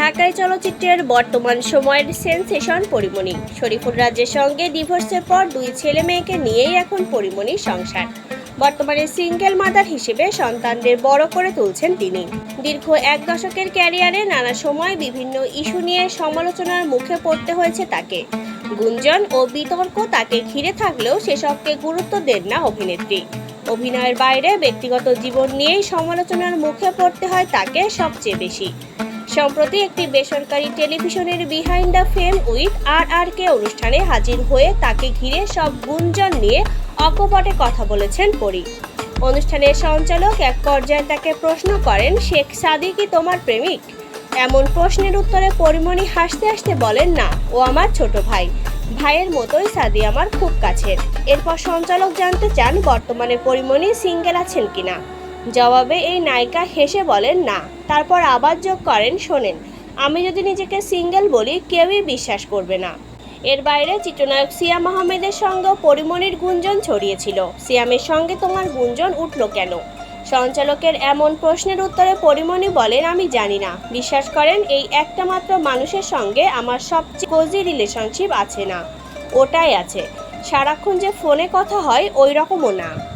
ঢাকায় চলচ্চিত্রের বর্তমান সময়ের সেন্সেশন পরিমণি। শরীফুল রাজের সঙ্গে ডিভোর্সের পর দুই ছেলে মেয়েকে নিয়েই এখন পরিমণির সংসার। বর্তমানে সিঙ্গেল মাদার হিসেবে সন্তানদের বড় করে তুলছেন তিনি। দীর্ঘ এক দশকের ক্যারিয়ারে নানা সময় বিভিন্ন ইস্যু নিয়ে সমালোচনার মুখে পড়তে হয়েছে তাকে। গুঞ্জন ও বিতর্ক তাকে ঘিরে থাকলেও সেসবকে গুরুত্ব দেন না অভিনেত্রী। অভিনয়ের বাইরে ব্যক্তিগত জীবন নিয়েই সমালোচনার মুখে পড়তে হয় তাকে সবচেয়ে বেশি। সম্প্রতি একটি বেসরকারি টেলিভিশনের behind the fame with R R K অনুষ্ঠানে হাজির হয়ে তাকে ঘিরে সব গুঞ্জন নিয়ে অকপটে কথা বলেছেন পরি। অনুষ্ঠানের সঞ্চালক এক পর্যায়ে তাকে প্রশ্ন করেন, শেখ সাদি কি তোমার প্রেমিক? এমন প্রশ্নের উত্তরে পরিমণি হাসতে হাসতে বলেন, না, ও আমার ছোট ভাই। ভাইয়ের মতোই সাদি আমার খুব কাছের। এরপর সঞ্চালক জানতে চান, বর্তমানে পরিমণি সিঙ্গেল আছেন কিনা। জবাবে এই নায়িকা হেসে বলেন, না। তারপর আবার যোগ করেন, শোনেন, আমি যদি নিজেকে সিঙ্গেল বলি, কেউই বিশ্বাস করবে না। এর বাইরে চিত্রনায়ক সিয়াম আহমেদের সঙ্গেও পরিমণির গুঞ্জন ছড়িয়েছিল। সিয়ামের সঙ্গে তোমার গুঞ্জন উঠল কেন? সঞ্চালকের এমন প্রশ্নের উত্তরে পরিমণি বলেন, আমি জানি না। বিশ্বাস করেন, এই একটা মাত্র মানুষের সঙ্গে আমার সবচেয়ে কোজি রিলেশনশিপ আছে না। ওটাই আছে। সারাক্ষণ যে ফোনে কথা হয় ওই রকমও না।